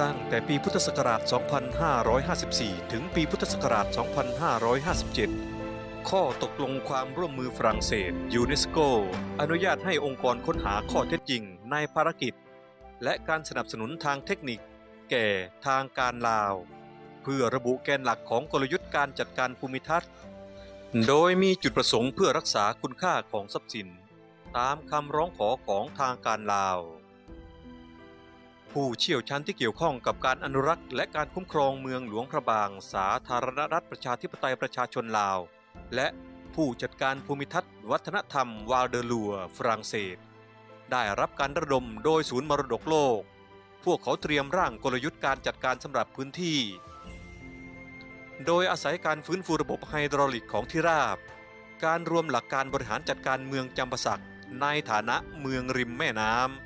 ตั้งแต่ปีพุทธศักราช 2554 ถึงปีพุทธศักราช 2557 ข้อตกลงความร่วมมือฝรั่งเศสยูเนสโกอนุญาตให้องค์กรค้นหาข้อเท็จจริงในภารกิจ และการสนับสนุนทางเทคนิค แก่ทางการลาว เพื่อระบุแกนหลักของกลยุทธ์การจัดการภูมิทัศน์ โดยมีจุดประสงค์เพื่อรักษาคุณค่าของทรัพย์สิน ตามคำร้องขอของทางการลาว ผู้เชี่ยวชาญที่เกี่ยวข้องกับการอนุรักษ์ และการคุ้มครองเมืองหลวงพระบาง สาธารณรัฐประชาธิปไตยประชาชนลาว และผู้จัดการภูมิทัศน์วัฒนธรรมวาลเดลัวฝรั่งเศส ได้รับการระดมโดยศูนย์มรดกโลก พวกเขาเตรียมร่างกลยุทธ์การจัดการสำหรับพื้นที่ โดยอาศัยการฟื้นฟูระบบไฮดรอลิกของที่ราบ การรวมหลักการบริหารจัดการเมืองจำปาสักในฐานะเมืองริมแม่น้ำ